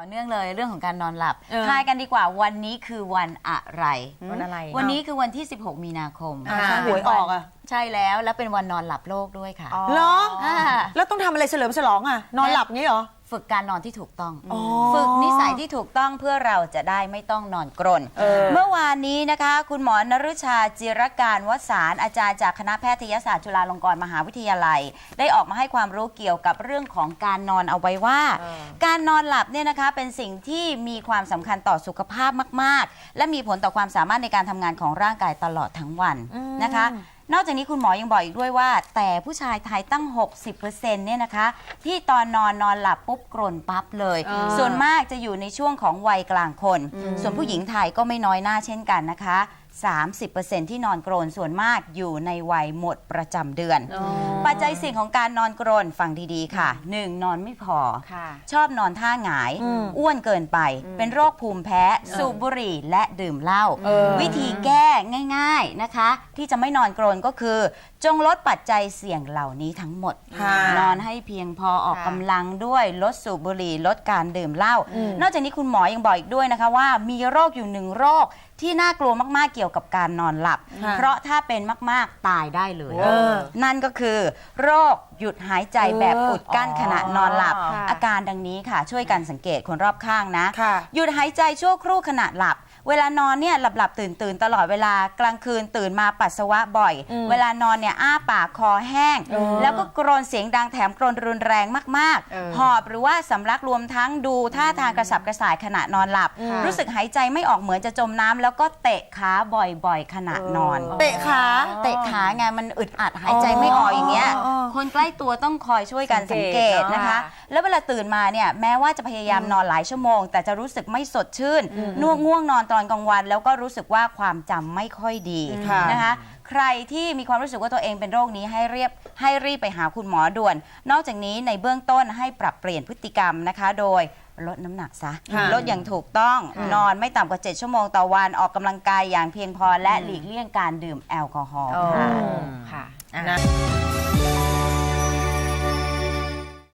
ต่อเนื่องเลยเรื่องของการนอนหลับเออทายกันดีกว่าวันนี้คือวันอะไร วันอะไร วันนี้คือวันที่ 16 มีนาคมอ่าใช่ หวยออกอะใช่แล้วแล้วเป็นวันนอนหลับโลกด้วยค่ะเหรออ่าแล้วต้องทำอะไรเฉลิมฉลองอะ นอนหลับงี้เหรอ ฝึกการนอนที่ถูกต้องอ๋อฝึกนิสัยที่ถูกต้องเพื่อเราจะได้ไม่ต้องนอนกรนเออเมื่อวานนี้นะคะ คุณหมอนรุชาจิรการวสารอาจารย์จากคณะแพทยศาสตร์จุฬาลงกรณ์มหาวิทยาลัย ได้ออกมาให้ความรู้เกี่ยวกับเรื่องของการนอนเอาไว้ว่า การนอนหลับเนี่ยนะคะเป็นสิ่งที่มีความสำคัญต่อสุขภาพมาก ๆ และมีผลต่อความสามารถในการทำงานของร่างกายตลอดทั้งวันนะคะ นอกจากนี้คุณหมอยังบอกอีกด้วยว่า แต่ผู้ชายไทยตั้ง 60%เนี่ยนะคะ ที่ตอนนอนนอนหลับปุ๊บกรนปั๊บเลย อ่า ส่วนมากจะอยู่ในช่วงของวัยกลางคน ส่วนผู้หญิงไทยก็ไม่น้อยหน้าเช่นกันนะคะ 30%ที่นอนกรนส่วนมากอยู่ในวัยหมดประจำเดือนปัจจัยเสี่ยงของการนอนกรนฟังดีๆ ค่ะ 1. นอนไม่พอ ค่ะ ชอบนอนท่าหงาย อืมอ้วนเกินไปเป็นโรคภูมิแพ้ สูบบุหรี่และดื่มเหล้าเออ วิธีแก้ง่ายๆนะคะ ที่จะไม่นอนกรนก็คือ จงลดปัจจัยเสี่ยงเหล่านี้ทั้งหมด ค่ะนอนให้เพียงพอออกค่ะ กำลังด้วยลดสูบบุหรี่ลดการดื่มเหล้านอกจากนี้คุณหมอยังบอกอีกด้วยนะคะว่า มีโรคอยู่หนึ่งโรคที่น่ากลัวมากๆเกี่ยวกับการนอนหลับ ค่ะ เพราะถ้าเป็นมาก ๆ ตายได้เลย เออ นั่นก็คือ โรคหยุดหายใจแบบอุดกั้นขณะนอนหลับ ค่ะ อาการดังนี้ค่ะ ช่วยกันสังเกตคนรอบข้างนะ ค่ะ หยุดหายใจชั่วครู่ขณะหลับ เวลานอนเนี่ยหลับหลับตื่นตื่นๆตลอดเวลากลางคืนตื่นมาปัสสาวะบ่อยอืมเวลานอนเนี่ยอ้าปากคอแห้งเออแล้วก็กรนเสียงดังแถมกรนรุนแรงมากเออๆหอบหรือว่าสำลักรวมทั้งดูท่าทางกระสับกระส่ายขณะนอนหลับค่ะรู้สึกหายใจไม่ออกเหมือนจะจมน้ำแล้วก็เตะขาบ่อยๆ ขณะนอน เตะขาเตะขาไงมันอึดอัดหายใจไม่ออกอย่างเงี้ยอ๋ออ๋อคนใกล้ตัวต้องคอยช่วยกันสังเกตนะคะ แล้วเวลาตื่นมาเนี่ยแม้ว่าจะพยายามนอนหลายชั่วโมง แต่จะรู้สึกไม่สดชื่นน่วงง่วงนอนตอนกลางวัน แล้วก็รู้สึกว่าความจำไม่ค่อยดีค่ะนะคะ ใครที่มีความรู้สึกว่าตัวเองเป็นโรคนี้ให้เรียบให้รีบไปหาคุณหมอด่วน นอกจากนี้ในเบื้องต้นให้ปรับเปลี่ยนพฤติกรรมนะคะ โดยลดน้ำหนักซะ ค่ะลดอย่างถูกต้องนอนไม่ต่ำกว่า 7 ชั่วโมงต่อวันออกกำลังกายอย่างเพียงพอและหลีกเลี่ยงการดื่มแอลกอฮอล์อ๋อค่ะ ค่ะนะ